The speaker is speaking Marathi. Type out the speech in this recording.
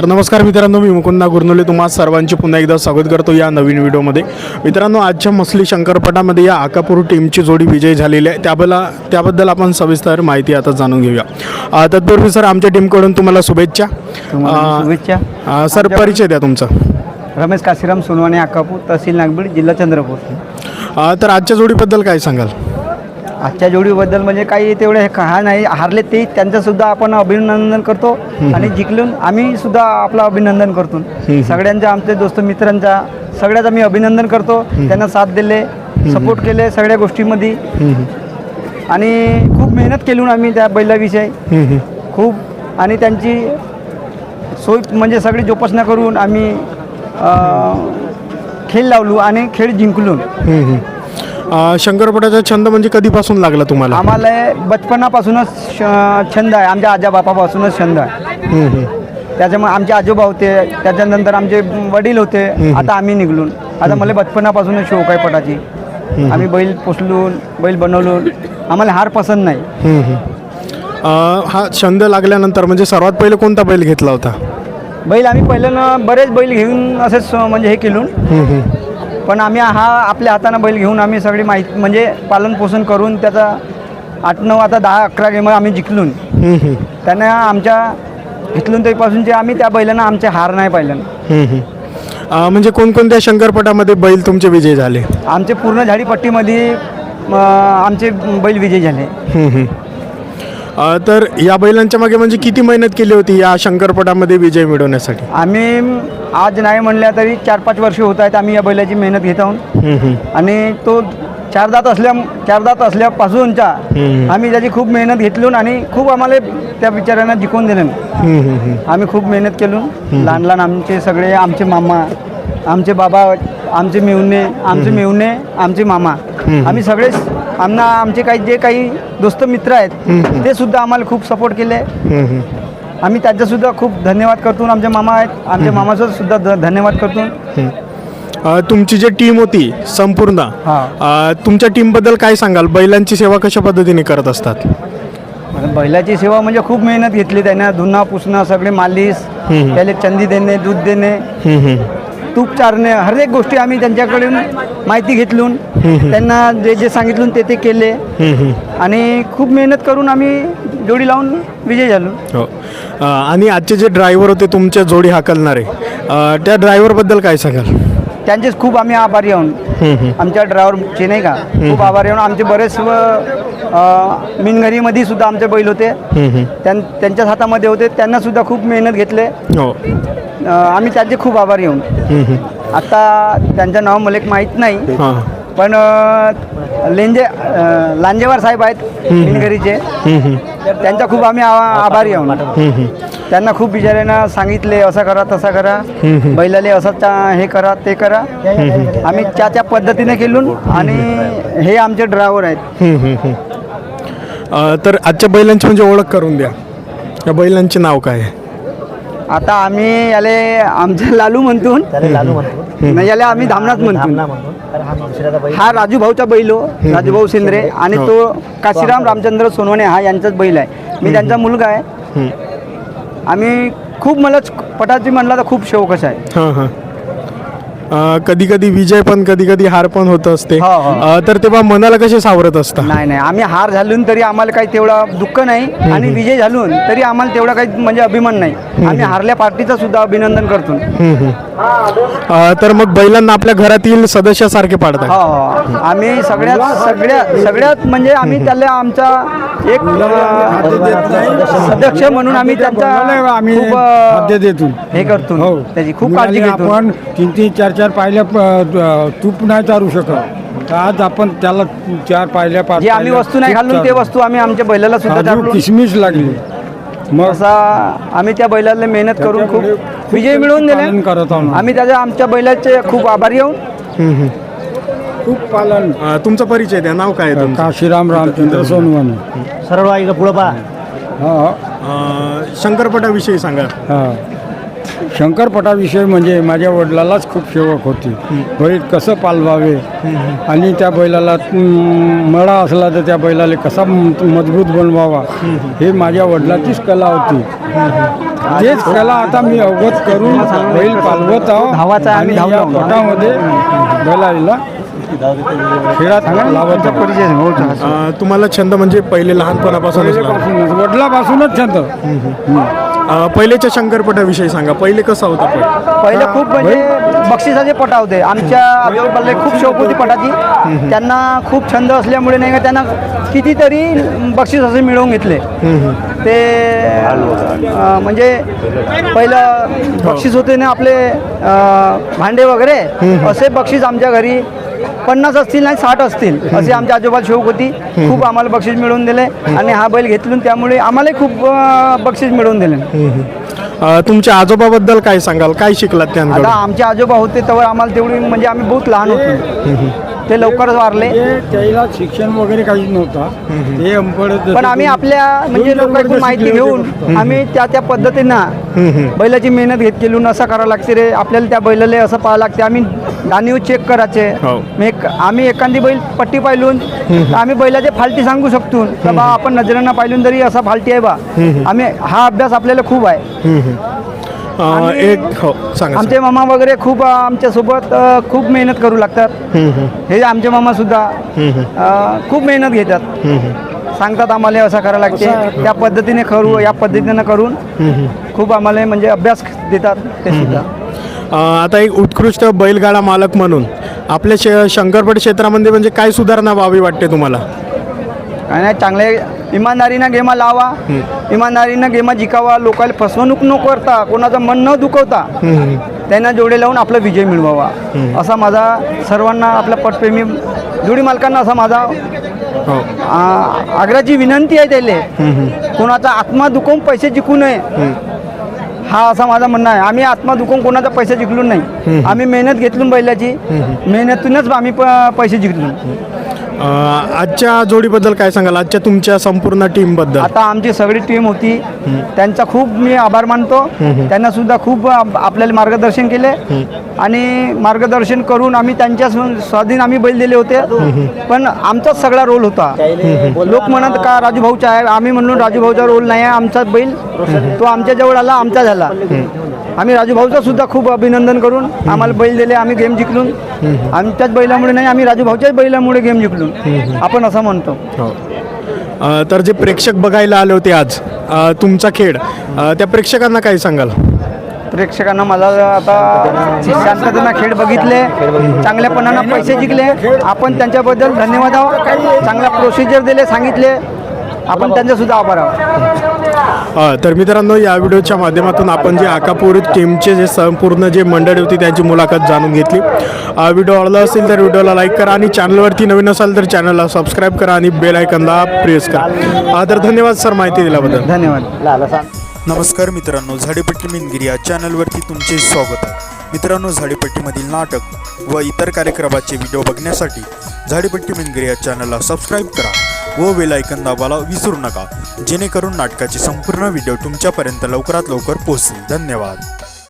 तर नमस्कार मित्रांनो मी मुकुंदा गुरनुले तुम्हा सर्वांचे पुन्हा एकदा स्वागत करतो या नवीन व्हिडिओमध्ये. मित्रांनो आजच्या मसली शंकरपटामध्ये या आकापूर टीमची जोडी विजय झालेली आहे. त्याबद्दल त्याबद्दल आपण सविस्तर माहिती आता जाणून घेऊया. तत्पूर्वी सर आमच्या टीमकडून तुम्हाला शुभेच्छा. तुम्हाला शुभेच्छा. सर परिचय द्या तुमचा. रमेश काशीराम सोनवाने अक्कापूर तहसील नागबीड जिल्हा चंद्रपूर. तर आजच्या जोडीबद्दल काय सांगाल? आजच्या जोडीबद्दल म्हणजे काही तेवढे हे नाही. हारले ते त्यांचं आपण अभिनंदन करतो. आणि जिंकलून आम्ही सुद्धा आपलं अभिनंदन करतो. सगळ्यांच्या आमचे दोस्त मित्रांचा सगळ्याचं मी अभिनंदन करतो. त्यांना साथ दिले सपोर्ट केले सगळ्या गोष्टीमध्ये. आणि खूप मेहनत केली आम्ही त्या बैलाविषयी. खूप. आणि त्यांची सोय म्हणजे सगळी जोपासना करून आम्ही खेळ लावलो आणि खेळ जिंकलो. शंकरपटाचा छंद म्हणजे कधीपासून लागला तुम्हाला? आम्हाला बचपनापासूनच श- छंद आहे. आमच्या आजोबापापासूनच छंद आहे. हम्म, हम्म. त्याच्यामुळे आमचे आजोबा होते. त्याच्यानंतर आमचे वडील होते. आता आम्ही निघलून आता मला बचपनापासूनच शौक आहे पटाची. आम्ही बैल पोसलून बैल बनवलून. आम्हाला हार पसंत नाही. हम्म, हम्म. अ, हा छंद लागल्यानंतर म्हणजे सर्वात पहिले कोणता बैल घेतला होता? बैल आम्ही पहिल्यानं बरेच बैल घेऊन असेच म्हणजे हे केलून. हम्म, हम्म. पण आम्ही हा आपल्या हातानं बैल घेऊन आम्ही सगळी माहिती म्हणजे पालनपोषण करून त्याचा आठ नऊ आता दहा अकरा गेम आम्ही जिंकलून. त्यांना आमच्या घेतलून तेपासूनचे आम्ही त्या बैलांना आमचे हार नाही पाहिलं. अ, म्हणजे कोणकोणत्या शंकरपटामध्ये बैल तुमचे विजय झाले आमचे पूर्ण झाडीपट्टीमध्ये अं, आमचे बैल विजय झाले हम्म, हम्म. अ, तर या बैलांच्या मागे म्हणजे किती मेहनत केली होती या शंकरपटामध्ये विजय मिळवण्यासाठी? आम्ही आज नाही म्हणल्या तरी चार पाच वर्ष होत आहेत आम्ही या बैलाची मेहनत घेत आहोत. हम्म, हम्म. आणि तो चार दात असल्या चार दात असल्यापासूनचा हम्म. आम्ही त्याची खूप मेहनत घेतलो आणि खूप आम्हाला त्या बिचाऱ्यांना जिंकून दिलं. हम्म, हम्म, हम्म. आम्ही खूप मेहनत केलो लहान लहान आमचे सगळे आमचे मामा आमचे बाबा आमचे मेवणे आमचे मेवणे आमचे मामा आम्ही सगळेच आमना आमचे काही जे काही दोस्त मित्र आहेत ते सुद्धा आम्हाला खूप सपोर्ट केले. आम्ही त्यांचासुद्धा खूप धन्यवाद करतो. आमचे मामा आहेत आमच्या मामाचं सुद्धा ध- धन्यवाद करतो. अ, तुमची जी टीम होती संपूर्ण हा. अ, तुमच्या टीमबद्दल काय सांगाल? बैलांची सेवा कशा पद्धतीने करत असतात? बैलाची सेवा म्हणजे खूप मेहनत घेतली त्याने. धुणं पुसणं सगळे मालिश त्याला चंदी देणे दूध देणे. हम्म, हम्म. तूप चारणे हर एक गोष्टी आम्ही त्यांच्याकडून माहिती घेतलून त्यांना जे जे सांगितलं ते ते केले. आणि खूप मेहनत करून आम्ही जोडी लावून विजय झालो. हो. आणि आजचे जे ड्रायव्हर होते तुमच्या जोडी हाकलणारे त्या ड्रायव्हरबद्दल काय सांगाल? त्यांचेच खूप आम्ही आभारी आहोत. आमच्या ड्रायव्हरचे नाही का? खूप आभारी आहोत. आमचे बरेच मिनघरीमध्ये सुद्धा आमचे बैल होते. त्यांच्याच हातामध्ये होते. त्यांना सुद्धा खूप मेहनत घेतले. हो. आम्ही त्यांचे खूप आभारी हम्म. आता त्यांचं नाव मला एक माहीत नाही पण लेंजे लांजेवार साहेब आहेत हम्म. त्यांचा खूप आम्ही आभारी आहोत. त्यांना खूप बिचाऱ्यांना सांगितले असं करा तसं करा. बैलाले असं हे करा ते करा. आम्ही त्या त्या पद्धतीने केलून आणि हे आमचे ड्रायव्हर आहेत. तर आजच्या बैलांची म्हणजे ओळख करून द्या. या बैलांचे नाव काय आहे? आता आम्ही याले आमचे लालू म्हणतो. नाही, याले आम्ही धामनाच म्हणतो. हा राजू भाऊचा बैल हो. राजू भाऊ शिंद्रे आणि तो काशीराम रामचंद्र सोनवणे हा यांचाच बैल आहे. मी त्यांचा मुलगा आहे. आम्ही खूप मला पटाची म्हणला तर खूप शौकच आहे. हां हां. कधी कधी विजय पण कधी कधी हार पण होत असते. हो, हो. अ, तर तेव्हा मनाला कसे सावरत असता? नाही नाही. आम्ही हार झालून तरी आम्हाला काही तेवढा दुःख नाही आणि विजय झालून तरी आम्हाला तेवढा काही म्हणजे अभिमान नाही. आम्ही हारल्या पार्टीचं सुद्धा अभिनंदन करतो. हम्म, हम्म. अ, तर मग बैलांना आपल्या घरातील सदस्यासारखे पाडतात. हो हो. आम्ही सगळ्यात सगळ्या सगळ्यात म्हणजे आम्ही त्याला आमचा एक अं, सदस्य म्हणून आम्ही त्यांचा आम्ही खूप अं, खाद्य देतो. हे करतो. हो. त्याची खूप काळजी घेतो. आपण तीन तीन चार चार पायल्या प- तूप नाही चारू शकत. तर आज आपण त्याला चार पायल्या पाच जे आम्ही वस्तू नाही तूप घालून ते चारू. वस्तू आम्ही आमच्या बैलाला सुद्धा चारलो. किसमिस लागली. मग असा आम्ही त्या बैलाला मेहनत करून खूप विजय मिळवून पालन दिले करत आहोत. आम्ही त्याच्या आमच्या बैलाचे खूप आभारी आहोत. खूप पालन. अ, तुमचा परिचय द्या. नाव काय आहे तुमचं? काशीराम रामचंद्र सोनवाने सरळ आहे का पुढं पहा. हा. अ, शंकरपटाविषयी सांगा. हा. शंकरपटाविषयी म्हणजे माझ्या वडिलालाच खूप सेवक होती. बैल कसं पालवावे? आणि त्या बैलाला मळा असला तर त्या बैलाला कसा मजबूत बनवावा? हे माझ्या वडिलाचीच कला होती. तेच कला आता मी अवगत करून बैल पालवत आहो. धावाचा आम्ही आणि या. पटामध्ये बैलाला खेळात लावत आहो. परिचय अ, तुम्हाला छंद म्हणजे पहिले. पहिल्यापासूनच वडिलापासूनच छंद. अ, पहिलेच्या शंकरपटाविषयी सांगा. पहिले कसा होता पण पहिलं खूप म्हणजे बक्षिसाचे पटा होते. आमच्या आजोबाला खूप शौक होती पटाची त्यांना खूप छंद असल्यामुळे नाही का त्यांना कितीतरी बक्षीस असे मिळवून घेतले. ते अं, म्हणजे पहिलं बक्षीस होते ना आपले अं, भांडे वगैरे असे बक्षीस आमच्या घरी पन्नास असतील नाही साठ असतील असे आमच्या आजोबा शौक होती. खूप आम्हाला बक्षीस मिळवून दिले आणि हा बैल घेतलून त्यामुळे आम्हालाही खूप अं, बक्षीस मिळवून दिले. अ, तुमच्या आजोबाबद्दल काय सांगाल? काय शिकलात त्यांकडून आता आमचे आजोबा होते तेव्हा आम्हाला तेवढी म्हणजे आम्ही बहुत लहान होतो. ते लवकरच वारले. ते त्याला शिक्षण वगैरे काहीच नव्हता. अंबड पण आम्ही आपल्या म्हणजे लोकांकडून माहिती घेऊन आम्ही त्या त्या पद्धतीनं बैलाची मेहनत घेत गेलो. असं करावं लागते रे आपल्याला त्या बैलाला असं पाहावं लागते. आम्ही दानीव चेक करायचे. हो. एक- आम्ही एखादी बैल पट्टी पाहिलून तर आम्ही बैलाचे फालटी सांगू शकतो. तर बा आपण नजरेनं पाहिलून तरी असा फालटी आहे बा. आम्ही हा अभ्यास आपल्याला खूप आहे. एक हो सांगा आमचे मामा वगैरे खूप आमच्यासोबत खूप मेहनत करू लागतात. हे आमचे मामा सुद्धा अ, खूप मेहनत घेतात. सांगतात आम्हाला असं करायला लागते. त्या पद्धतीने करू या पद्धतीनं करून खूप आम्हाला म्हणजे अभ्यास देतात ते सुद्धा. अ, आता एक उत्कृष्ट बैलगाडा मालक म्हणून आपल्या शे शंकरपट क्षेत्रामध्ये म्हणजे काय सुधारणा व्हावी वाटते तुम्हाला? काय नाही चांगले इमानदारीनं गेमा लावा. इमानदारीनं गेमा जिकावा. लोकांना फसवणूक न करता कोणाचं मन न दुखवता त्यांना जोडे लावून आपला विजय मिळवावा. असा माझा सर्वांना आपल्या पटप्रेमी जोडी मालकांना असा माझा हो. आ- आग्रहाची विनंती आहे त्याले. कोणाचा आत्मा दुखवून पैसे जिंकू नये. हा असा माझा म्हणणं आहे. आम्ही आत्मा दुखवून कोणाचा पैसे जिंकलो नाही. आम्ही मेहनत घेतलून बैलाची. मेहनतीतूनच आम्ही पैसे जिंकलो. आजच्या जोडीबद्दल काय सांगाल? आजच्या तुमच्या संपूर्ण टीमबद्दल. आता आमची सगळी टीम होती. त्यांचा खूप मी आभार मानतो. त्यांना सुद्धा खूप आप- आपल्याला मार्गदर्शन केले. आणि मार्गदर्शन करून आम्ही त्यांच्या स्व- स्वाधीन आम्ही बैल दिले होते. पण आमचाच सगळा रोल होता. लोक म्हणत का राजू भाऊचा आहे? आम्ही म्हणलो राजू भाऊचा रोल नाही आहे. आमचा बैल तो आमच्या जवळ आला आमचा झाला. आम्ही राजू भाऊचं सुद्धा खूप अभिनंदन करून आम्हाला बैल दिले आम्ही गेम जिंकलून. आमच्याच बैलामुळे नाही आम्ही राजू भाऊच्याच बैलामुळे गेम जिंकलून. आपण असं म्हणतो. हो. अ, तर जे प्रेक्षक बघायला आले होते आज अ, तुमचा खेळ अ, त्या प्रेक्षकांना काय सांगाल? प्रेक्षकांना मला आता शांततेनं खेळ बघितले चांगल्यापणानं पैसे जिंकले. आपण त्यांच्याबद्दल धन्यवाद आहोत. चांगला प्रोसिजर दिले सांगितले. आपण त्यांचे सुद्धा आभार आहोत. तर मित्रांनो या व्हिडिओच्या माध्यमातून आपण जे आकापूर टीमचे जे संपूर्ण जे मंडळी होती त्यांची मुलाखत जाणून घेतली. व्हिडिओ आवडला असेल तर व्हिडिओला लाईक करा आणि चॅनलवरती नवीन असाल तर चॅनलला सबस्क्राईब करा आणि बेल आयकनला प्रेस करा. तर धन्यवाद सर माहिती दिल्याबद्दल. धन्यवाद. नमस्कार मित्रांनो झाडीपट्टी मिनगिरी या चॅनलवरती तुमचे स्वागत आहे. मित्रांनो झाडीपट्टीमधील नाटक व इतर कार्यक्रमाचे व्हिडिओ बघण्यासाठी झाडीपट्टी मिनगिरी या चॅनलला सबस्क्राईब करा. व वेलायकन दाबाला विसरू नका. जेणेकरून नाटकाचे संपूर्ण व्हिडिओ तुमच्यापर्यंत लवकरात लवकर पोहोचतील. धन्यवाद.